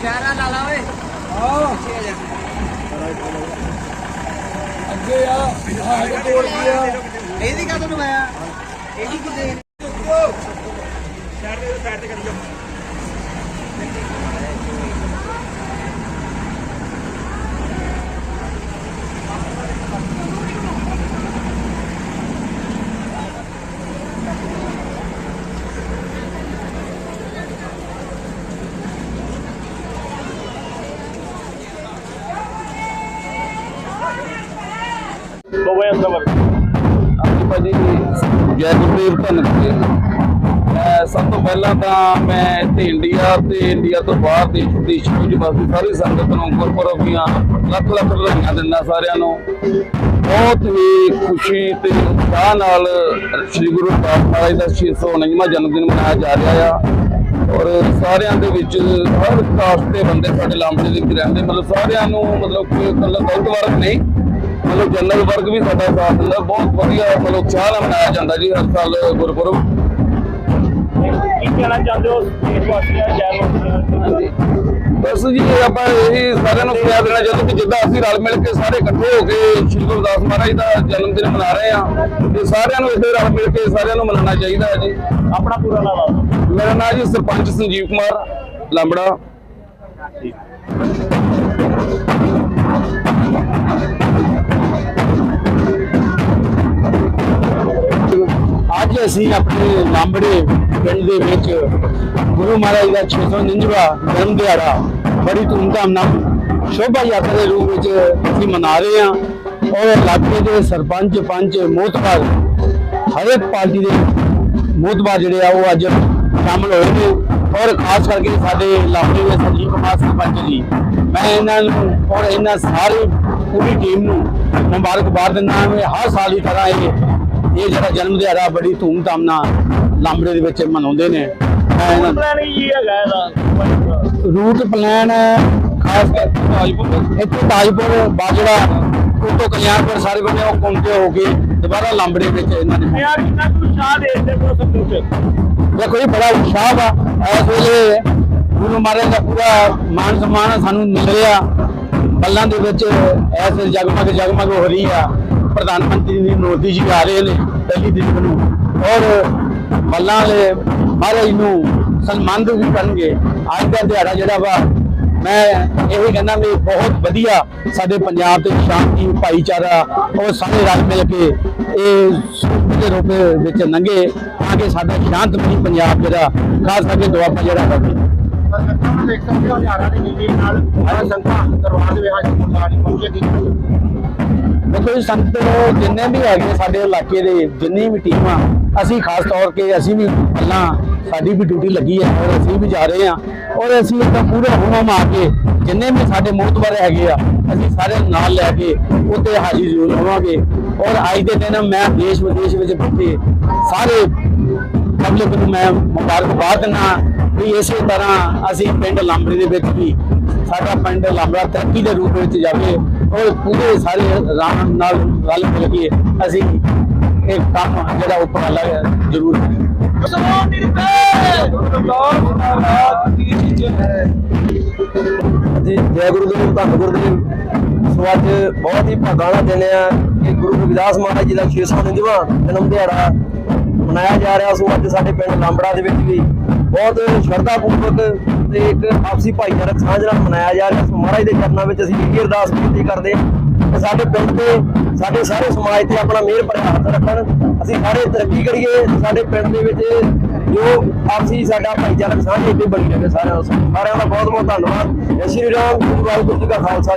ਸ਼ਹਿਰਾ ਲਾ ਲਾ ਓਏ। ਆਹ ਅੱਗੇ ਆ। ਆਹ ਕੋਲ ਕੀ ਆ। ਇਹਦੀ ਕਾ ਤੁਹਾਨੂੰ ਆਇਆ ਇਹਦੀ ਕਿਤੇ? ਸ਼ਹਿਰ ਦੇ ਸਾਈਡ ਤੇ ਕਰੀ ਜਾਓ ਹਾਂਜੀ ਭਾਜੀ, ਜੈ ਗੁਰਦੇਵ ਧੰਨ ਮੈਂ ਸਭ ਤੋਂ ਪਹਿਲਾਂ ਤਾਂ ਮੈਂ ਇੱਥੇ ਇੰਡੀਆ ਤੇ ਇੰਡੀਆ ਤੋਂ ਬਾਹਰ ਦੇਸ਼ ਵਿਦੇਸ਼ ਵਿੱਚ ਵਸਦੀ ਸਾਰੀ ਸੰਗਤ ਨੂੰ ਗੁਰਪੁਰਬ ਦੀਆਂ ਲੱਖ ਲੱਖ ਵਧਾਈਆਂ ਦਿੰਦਾ ਸਾਰਿਆਂ ਨੂੰ। ਬਹੁਤ ਹੀ ਖੁਸ਼ੀ ਤੇ ਉਤਸ਼ਾਹ ਨਾਲ ਸ੍ਰੀ ਗੁਰੂ ਗ੍ਰੰਥ ਮਹਾਰਾਜ ਦਾ 649ਵਾਂ ਜਨਮ ਦਿਨ ਮਨਾਇਆ ਜਾ ਰਿਹਾ ਆ। ਔਰ ਸਾਰਿਆਂ ਦੇ ਵਿੱਚ ਹਰ ਕਾਸਟ ਦੇ ਬੰਦੇ ਸਾਡੇ ਲਾਂਬੜੇ ਦੇ ਵਿੱਚ ਰਹਿੰਦੇ। ਮਤਲਬ ਸਾਰਿਆਂ ਨੂੰ ਮਤਲਬ ਕੋਈ ਇਕੱਲਾ ਦਲਿਤ ਵਰਗ ਨਹੀਂ ਮਤਲਬ ਜਨਰਲ ਵਰਗ ਵੀ ਸਾਡਾ ਸਾਥ ਦਿੰਦਾ। ਬਹੁਤ ਵਧੀਆ ਮਤਲਬ ਉਤਸ਼ਾਹ ਨਾਲ ਮਨਾਇਆ ਜਾਂਦਾ ਜੀ ਹਰ ਸਾਲ ਗੁਰਪੁਰਬ। ਕੀ ਕਹਿਣਾ ਚਾਹੁੰਦੇ ਹੋ ਦੇਸ਼ ਵਾਸੀਆਂ ਜੈ ਹਾਂਜੀ। ਬਸ ਜੀ ਆਪਾਂ ਇਹੀ ਸਾਰਿਆਂ ਨੂੰ ਪਿਆਰ ਦੇਣਾ ਚਾਹੁੰਦੇ ਕਿ ਜਿੱਦਾਂ ਅਸੀਂ ਰਲ ਮਿਲ ਕੇ ਸਾਰੇ ਇਕੱਠੇ ਹੋ ਕੇ ਸ਼੍ਰੀ ਗੁਰੂ ਦਾਸ ਮਹਾਰਾਜ ਦਾ ਜਨਮ ਦਿਨ ਮਨਾ ਰਹੇ ਆ ਤੇ ਸਾਰਿਆਂ ਨੂੰ ਇਸੇ ਰਲ ਮਿਲ ਕੇ ਸਾਰਿਆਂ ਨੂੰ ਮਨਾਉਣਾ ਚਾਹੀਦਾ ਹੈ ਜੀ। ਆਪਣਾ ਪੂਰਾ ਨਾਮ ਮੇਰਾ ਨਾਮ ਜੀ ਸਰਪੰਚ ਸੰਜੀਵ ਕੁਮਾਰ ਲਾਂਬੜਾ। ਅੱਜ ਅਸੀਂ ਆਪਣੇ ਲਾਂਬੜੇ ਪਿੰਡ ਦੇ ਵਿੱਚ ਗੁਰੂ ਮਹਾਰਾਜ ਦਾ 699ਵਾਂ ਜਨਮ ਦਿਹਾੜਾ ਬੜੀ ਧੂਮਧਾਮ ਨਾਲ ਸ਼ੋਭਾ ਯਾਤਰਾ ਦੇ ਰੂਪ ਵਿੱਚ ਅਸੀਂ ਮਨਾ ਰਹੇ ਹਾਂ ਔਰ ਇਲਾਕੇ ਦੇ ਸਰਪੰਚ, ਪੰਚ, ਮੋਤਬਾਰ ਹਰੇਕ ਪਾਰਟੀ ਦੇ ਮੋਤਬਾਰ ਜਿਹੜੇ ਆ ਉਹ ਅੱਜ ਸ਼ਾਮਲ ਹੋਏ ਨੇ ਔਰ ਖਾਸ ਕਰਕੇ ਸਾਡੇ ਇਲਾਕੇ ਦੇ ਸੰਜੀਵ ਕੁਮਾਰ ਸਰਪੰਚ ਜੀ, ਮੈਂ ਇਹਨਾਂ ਨੂੰ ਔਰ ਇਹਨਾਂ ਸਾਰੀ ਪੂਰੀ ਟੀਮ ਨੂੰ ਮੁਬਾਰਕਬਾਦ ਦਿੰਦਾ ਹਾਂ ਵੀ ਹਰ ਸਾਲ ਦੀ ਤਰ੍ਹਾਂ ਇਹ ਇਹ ਜਿਹੜਾ ਜਨਮ ਦਿਹਾੜਾ ਬੜੀ ਧੂਮਧਾਮ ਨਾਲ ਲਾਂਬੜੇ ਦੇ ਵਿੱਚ ਮਨਾਉਂਦੇ ਨੇ। ਰੂਟ ਪਲਾਨ ਖਾਸ ਕਰਕੇ ਇੱਥੇ ਤਾਜਪੁਰ ਬਾਜਰਾ ਉਤੋਂ ਕਲਿਆਣਪੁਰ ਸਾਰੇ ਬੰਨੇ ਉਹ ਘੁੰਮਦੇ ਹੋ ਕੇ ਦੁਬਾਰਾ ਲਾਂਬੜੇ ਵਿੱਚ ਇਹਨਾਂ ਨੇ ਯਾਰ ਕਿੰਨਾ ਉਤਸ਼ਾਹ ਦੇ ਦੇ ਕੋ ਸਭ ਕੁਝ ਦੇਖੋ ਇਹ ਬੜਾ ਉਤਸ਼ਾਹ ਵਾ। ਇਸ ਵੇਲੇ ਗੁਰੂ ਮਹਾਰਾਜ ਦਾ ਪੂਰਾ ਮਾਨ ਸਨਮਾਨ ਸਾਨੂੰ ਮਿਲ ਰਿਹਾ। ਬੱਲਾਂ ਦੇ ਵਿੱਚ ਵੇਲੇ ਜਗਮਗ ਜਗਮਗ ਹੋ ਰਹੀ ਆ। ਪ੍ਰਧਾਨ ਮੰਤਰੀ ਜੀ ਮੋਦੀ ਜੀ ਆ ਰਹੇ ਨੇ ਪਹਿਲੀ ਤਰੀਕ ਨੂੰ। ਔਰ ਬੱਲਾਂ ਵਾਲੇ ਮਹਾਰਾਜ ਨੂੰ ਸਨਮਾਨਿਤ ਵੀ ਕਰਨਗੇ। ਅੱਜ ਦਾ ਦਿਹਾੜਾ ਜਿਹੜਾ ਵਾ, ਮੈਂ ਇਹ ਕਹਿੰਦਾ ਵੀ ਬਹੁਤ ਵਧੀਆ ਸਾਡੇ ਪੰਜਾਬ ਤੇ ਸ਼ਾਂਤੀ, ਭਾਈਚਾਰਾ, ਉਹ ਸਾਰੇ ਰਲ ਮਿਲ ਕੇ ਇਹ ਸੁੱਖ ਦੇ ਰੂਪ ਵਿੱਚ ਲੰਘੇ ਤਾਂ ਕਿ ਸਾਡਾ ਸ਼ਾਂਤਮਈ ਪੰਜਾਬ ਜਿਹੜਾ, ਖਾਸ ਕਰਕੇ ਦੁਆਬਾ ਜਿਹੜਾ ਹੋਵੇ ਦੇਖ ਸਕਦੇ ਹੋ ਹਜ਼ਾਰਾਂ ਦੀ ਗਿਣਤੀ ਨਾਲ ਹਰ ਸੰਗਤਾਂ ਦਰਬਾਰ ਦੇ ਵਿੱਚ ਮੁਲਾਜ਼ਮ ਪਹੁੰਚੇਗੀ ਦੇਖੋ ਜੀ ਸੰਗਤ ਜਿੰਨੇ ਵੀ ਹੈਗੇ ਸਾਡੇ ਇਲਾਕੇ ਦੇ, ਜਿੰਨੀ ਵੀ ਟੀਮਾਂ, ਅਸੀਂ ਖਾਸ ਤੌਰ ਤੇ ਅਸੀਂ ਵੀ ਪਹਿਲਾਂ ਸਾਡੀ ਵੀ ਡਿਊਟੀ ਲੱਗੀ ਹੈ ਔਰ ਅਸੀਂ ਵੀ ਜਾ ਰਹੇ ਹਾਂ। ਔਰ ਅਸੀਂ ਇੱਕ ਪੂਰਾ ਹੁਮਮ ਆ ਕੇ ਜਿੰਨੇ ਵੀ ਸਾਡੇ ਮੋਹਤਬਰ ਹੈਗੇ ਆ, ਅਸੀਂ ਸਾਰੇ ਨਾਲ ਲੈ ਕੇ ਉੱਤੇ ਹਾਜ਼ਰ ਜ਼ਰੂਰ ਹੋਵਾਂਗੇ ਔਰ ਅੱਜ ਦੇ ਦਿਨ ਮੈਂ ਦੇਸ਼ ਵਿਦੇਸ਼ ਵਿੱਚ ਬੈਠੇ ਸਾਰੇ ਪਬਲਿਕ ਨੂੰ ਮੈਂ ਮੁਬਾਰਕਬਾਦ ਦਿੰਦਾ ਵੀ ਇਸੇ ਤਰ੍ਹਾਂ ਅਸੀਂ ਪਿੰਡ ਲਾਂਬੜੀ ਦੇ ਵਿੱਚ ਵੀ ਸਾਡਾ ਪਿੰਡ ਲਾਂਬੜਾ ਤਰੱਕੀ ਦੇ ਰੂਪ ਵਿੱਚ ਜਾਵੇ। ਔਰ ਪੂਰੇ ਸਾਰੇ ਰਾਮ ਨਾਲ ਰਲ ਮਿਲ ਕੇ ਅਸੀਂ ਇਹ ਕੰਮ ਜਿਹੜਾ ਉਪਰਾਲਾ ਜ਼ਰੂਰ। ਜੈ ਜੀ ਜੈ ਗੁਰਦੇਵ ਧੰਨ ਗੁਰਦੇਵ ਸੋ ਅੱਜ ਬਹੁਤ ਹੀ ਭਾਗਾਂ ਵਾਲਾ ਦਿਨ ਆ ਕਿ ਗੁਰੂ ਰਵਿਦਾਸ ਮਹਾਰਾਜ ਜੀ ਦਾ 699ਵਾਂ ਜਨਮ ਦਿਹਾੜਾ ਮਨਾਇਆ ਜਾ ਰਿਹਾ ਸੋ ਅੱਜ ਸਾਡੇ ਪਿੰਡ ਲਾਂਬੜਾ ਦੇ ਵਿੱਚ ਵੀ ਬਹੁਤ ਸ਼ਰਧਾ ਪੂਰਵਕ ਤੇ ਇੱਕ ਆਪਸੀ ਭਾਈਚਾਰਕ ਸਾਂਝ ਨਾਲ ਮਨਾਇਆ ਜਾ ਰਿਹਾ। ਮਹਾਰਾਜ ਦੇ ਚਰਨਾਂ ਵਿੱਚ ਅਸੀਂ ਇਹ ਅਰਦਾਸ ਬੇਨਤੀ ਕਰਦੇ ਹਾਂ ਸਾਡੇ ਪਿੰਡ ਤੇ, ਸਾਡੇ ਸਾਰੇ ਸਮਾਜ ਤੇ ਆਪਣਾ ਮਿਹਰ ਭਰਿਆ ਹੱਥ ਰੱਖਣ। ਅਸੀਂ ਸਾਰੇ ਤਰੱਕੀ ਕਰੀਏ। ਸਾਡੇ ਪਿੰਡ ਦੇ ਵਿੱਚ ਜੋ ਆਪਸੀ ਸਾਡਾ ਭਾਈਚਾਰਕ ਸਾਂਝ ਇੱਥੇ ਬਣੀ ਰਹੇ ਸਾਰਿਆਂ ਦਾ। ਸਾਰਿਆਂ ਦਾ ਬਹੁਤ ਬਹੁਤ ਧੰਨਵਾਦ ਸ਼੍ਰੀ ਰਾਮ ਗੁਰੂ ਵਾਹਿਗੁਰੂ ਜੀ ਕਾ ਖਾਲਸਾ।